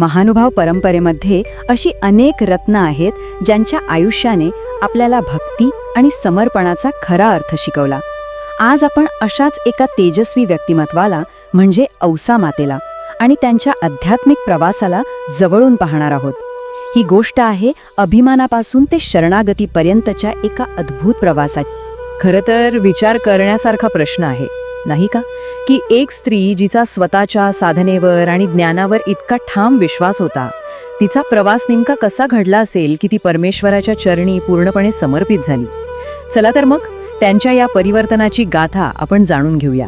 महानुभाव परंपरेमध्ये अशी अनेक रत्न आहेत ज्यांच्या आयुष्याने आपल्याला भक्ती आणि समर्पणाचा खरा अर्थ शिकवला. आज आपण अशाच एका तेजस्वी व्यक्तिमत्वाला म्हणजे औसा मातेला आणि त्यांच्या आध्यात्मिक प्रवासाला जवळून पाहणार आहोत. ही गोष्ट आहे अभिमानापासून ते शरणागतीपर्यंतच्या एका अद्भुत प्रवासाची. खरं तर विचार करण्यासारखा प्रश्न आहे. नाही का? की एक स्त्री जिचा स्वतःच्या साधनेवर आणि ज्ञानावर इतका ठाम विश्वास होता. तिचा प्रवास नेमका कसा घडला असेल की ती परमेश्वराच्या चरणी पूर्णपणे समर्पित झाली? चला तर मग त्यांच्या या परिवर्तनाची गाथा आपण जाणून घेऊया.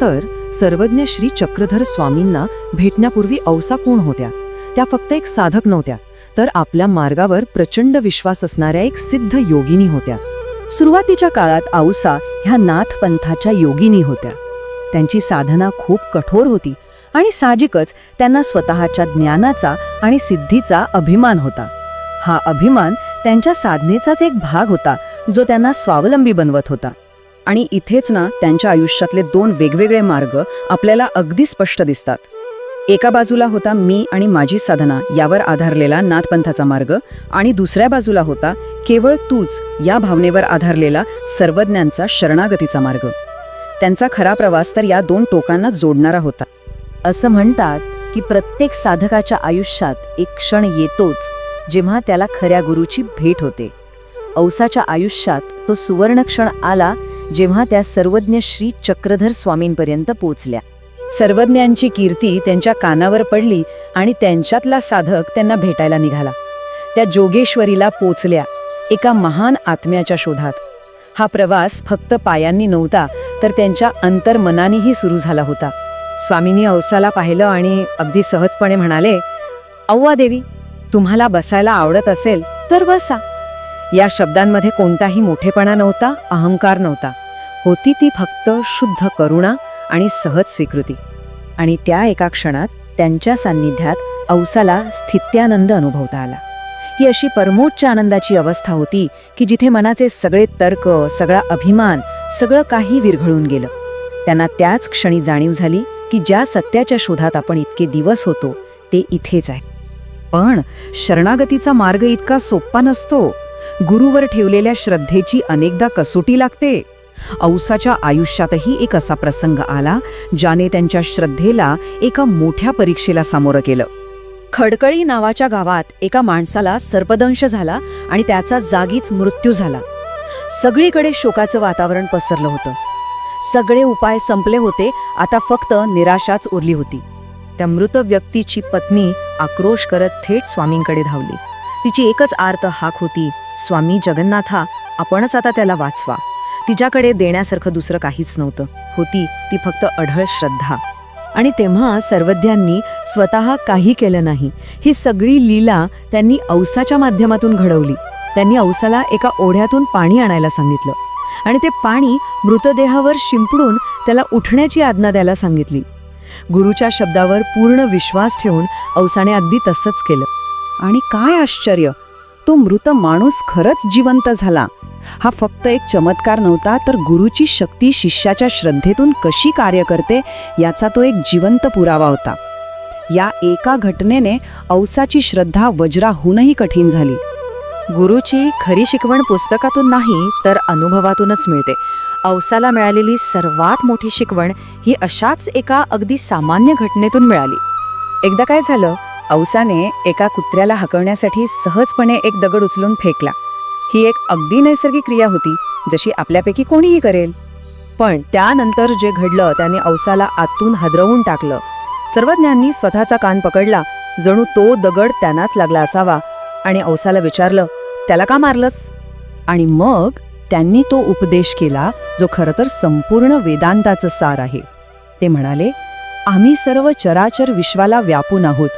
तर सर्वज्ञ श्री चक्रधर स्वामींना भेटण्यापूर्वी औसा कोण होत्या? त्या फक्त एक साधक नव्हत्या तर आपल्या मार्गावर प्रचंड विश्वास असणाऱ्या एक सिद्ध योगिनी होत्या. सुरुवातीच्या काळात औसा ह्या नाथ पंथाच्या योगिनी होत्या. त्यांची साधना खूप कठोर होती आणि साहजिकच त्यांना स्वतःच्या ज्ञानाचा आणि सिद्धीचा अभिमान होता. हा अभिमान त्यांच्या साधनेचाच एक भाग होता जो त्यांना स्वावलंबी बनवत होता. आणि इथेच ना त्यांच्या आयुष्यातले दोन वेगवेगळे मार्ग आपल्याला अगदी स्पष्ट दिसतात. एका बाजूला होता मी आणि माझी साधना यावर आधारलेला नाथपंथाचा मार्ग आणि दुसऱ्या बाजूला होता केवळ तूच या भावनेवर आधारलेला सर्वज्ञांचा शरणागतीचा मार्ग. त्यांचा खरा प्रवास तर या दोन टोकांना जोडणारा होता. असं म्हणतात की प्रत्येक साधकाच्या आयुष्यात एक क्षण येतोच जेव्हा त्याला खऱ्या गुरुची भेट होते. औसाच्या आयुष्यात तो सुवर्ण क्षण आला जेव्हा त्या सर्वज्ञ श्री चक्रधर स्वामींपर्यंत पोचल्या सर्वज्ञांची कीर्ती त्यांच्या कानावर पडली आणि त्यांच्यातला साधक त्यांना भेटायला निघाला. त्या जोगेश्वरीला पोचल्या. एका महान आत्म्याच्या शोधात. हा प्रवास फक्त पायांनी नव्हता तर त्यांच्या अंतर्मनानेही सुरू झाला होता. स्वामींनी औसाला पाहिलं आणि अगदी सहजपणे म्हणाले अव्वा देवी तुम्हाला बसायला आवडत असेल तर बसा. या शब्दांमध्ये कोणताही मोठेपणा नव्हता अहंकार नव्हता. होती ती फक्त शुद्ध करुणा आणि सहज स्वीकृती. आणि त्या एका क्षणात त्यांच्या सान्निध्यात औसाला स्थित्यानंद अनुभवता आला. ही अशी परमोच्च आनंदाची अवस्था होती की जिथे मनाचे सगळे तर्क सगळा अभिमान सगळं काही विरघळून गेलं. त्यांना त्याच क्षणी जाणीव झाली की ज्या सत्याच्या शोधात आपण इतके दिवस होतो ते इथेच आहे. पण शरणागतीचा मार्ग इतका सोप्पा नसतो. गुरुवर ठेवलेल्या श्रद्धेची अनेकदा कसोटी लागते. औसाच्या आयुष्यातही एक असा प्रसंग आला ज्याने त्यांच्या श्रद्धेला एका मोठ्या परीक्षेला सामोरं केलं. खडकळी नावाच्या गावात एका माणसाला सर्पदंश झाला आणि त्याचा जागीच मृत्यू झाला. सगळीकडे शोकाचं वातावरण पसरलं होतं. सगळे उपाय संपले होते आता फक्त निराशाच उरली होती. त्या मृत व्यक्तीची पत्नी आक्रोश करत थेट स्वामींकडे धावली. तिची एकच आर्त हाक होती स्वामी जगन्नाथा आपणच आता त्याला वाचवा. तिच्याकडे देण्यासारखं दुसरं काहीच नव्हतं. होती ती फक्त अढळ श्रद्धा. आणि तेव्हा सर्वज्ञांनी स्वतः काही केलं नाही. ही सगळी लीला त्यांनी औसाच्या माध्यमातून घडवली. त्यांनी औसाला एका ओढ्यातून पाणी आणायला सांगितलं. आणि ते पाणी मृतदेहावर शिंपडून त्याला उठण्याची आज्ञा द्यायला सांगितली. गुरुच्या शब्दावर पूर्ण विश्वास ठेवून औसाने अगदी तसंच केलं. आणि काय आश्चर्य! तो मृत माणूस खरंच जिवंत झाला. हा फक्त एक चमत्कार नव्हता तर गुरुची शक्ती शिष्याच्या श्रद्धेतून कशी कार्य करते याचा तो एक जिवंत पुरावा होता. या एका घटनेने औसाची श्रद्धा वज्राहूनही कठीण झाली. गुरुची खरी शिकवण पुस्तकातून नाही तर अनुभवातूनच मिळते. औसाला मिळालेली सर्वात मोठी शिकवण ही अशाच एका अगदी सामान्य घटनेतून मिळाली. एकदा काय झालं औसाने एका कुत्र्याला हकवण्यासाठी सहजपणे एक दगड उचलून फेकला. ही एक अगदी नैसर्गिक क्रिया होती जशी आपल्यापैकी कोणीही करेल. पण त्यानंतर जे घडलं त्याने औसाला आतून हादरवून टाकलं. सर्वज्ञांनी स्वतःचा कान पकडला जणू तो दगड त्यांनाच लागला असावा. आणि औसाला विचारलं त्याला का मारलंस? आणि मग त्यांनी तो उपदेश केला जो खरं तर संपूर्ण वेदांताचं सार आहे. ते म्हणाले आम्ही सर्व चराचर विश्वाला व्यापून आहोत.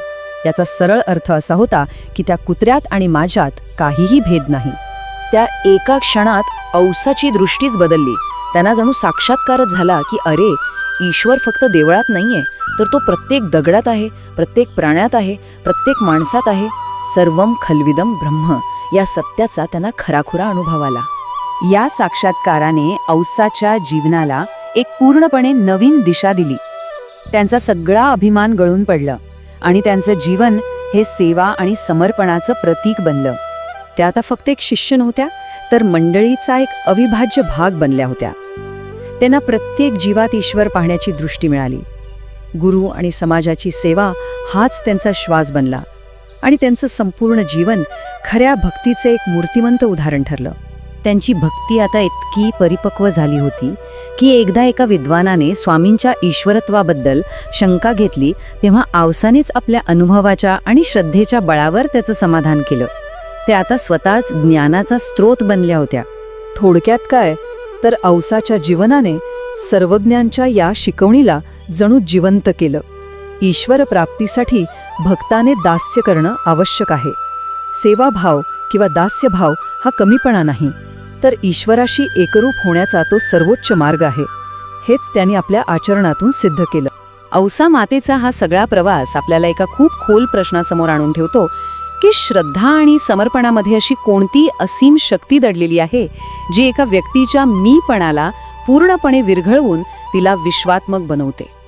याचा सरळ अर्थ असा होता की त्या कुत्र्यात आणि माझ्यात काहीही भेद नाही. त्या एका क्षणात औसाची दृष्टीच बदलली. त्यांना जणू साक्षात्कारच झाला की अरे ईश्वर फक्त देवळात नाहीये तर तो प्रत्येक दगडात आहे प्रत्येक प्राण्यात आहे प्रत्येक माणसात आहे. सर्वम खलविदम ब्रह्म. या सत्याचा त्यांना खराखुरा अनुभव आला. या साक्षात्काराने औसाच्या जीवनाला एक पूर्णपणे नवीन दिशा दिली. त्यांचा सगळा अभिमान गळून पडला आणि त्यांचं जीवन हे सेवा आणि समर्पणाचं प्रतीक बनलं. त्या आता फक्त एक शिष्य नव्हत्या तर मंडळीचा एक अविभाज्य भाग बनल्या होत्या. त्यांना प्रत्येक जीवात ईश्वर पाहण्याची दृष्टी मिळाली. गुरु आणि समाजाची सेवा हाच त्यांचा श्वास बनला आणि त्यांचं संपूर्ण जीवन खऱ्या भक्तीचं एक मूर्तिमंत उदाहरण ठरलं. त्यांची भक्ती आता इतकी परिपक्व झाली होती की एकदा एका विद्वानाने स्वामींच्या ईश्वरत्वाबद्दल शंका घेतली तेव्हा आवसानेच आपल्या अनुभवाच्या आणि श्रद्धेच्या बळावर त्याचं समाधान केलं. ते आता स्वतःच ज्ञानाचा स्रोत बनल्या होत्या. थोडक्यात काय? तर औसाच्या जीवनाने सर्वज्ञांच्या या शिकवणीला जणू जिवंत केलं. ईश्वर प्राप्तीसाठी भक्ताने दास्य करणं आवश्यक आहे. सेवाभाव किंवा दास्यभाव हा कमीपणा नाही. तर ईश्वराशी एकरूप होण्याचा तो सर्वोच्च मार्ग आहे. हेच त्यांनी आपल्या आचरणातून सिद्ध केलं. औसा मातेचा हा सगळा प्रवास आपल्याला एका खूप खोल प्रश्नासमोर आणून ठेवतो की श्रद्धा आणि समर्पणामध्ये अशी कोणती असीम शक्ती दडलेली आहे जी एका व्यक्तीच्या मीपणाला पूर्णपणे विरघळवून तिला विश्वात्मक बनवते.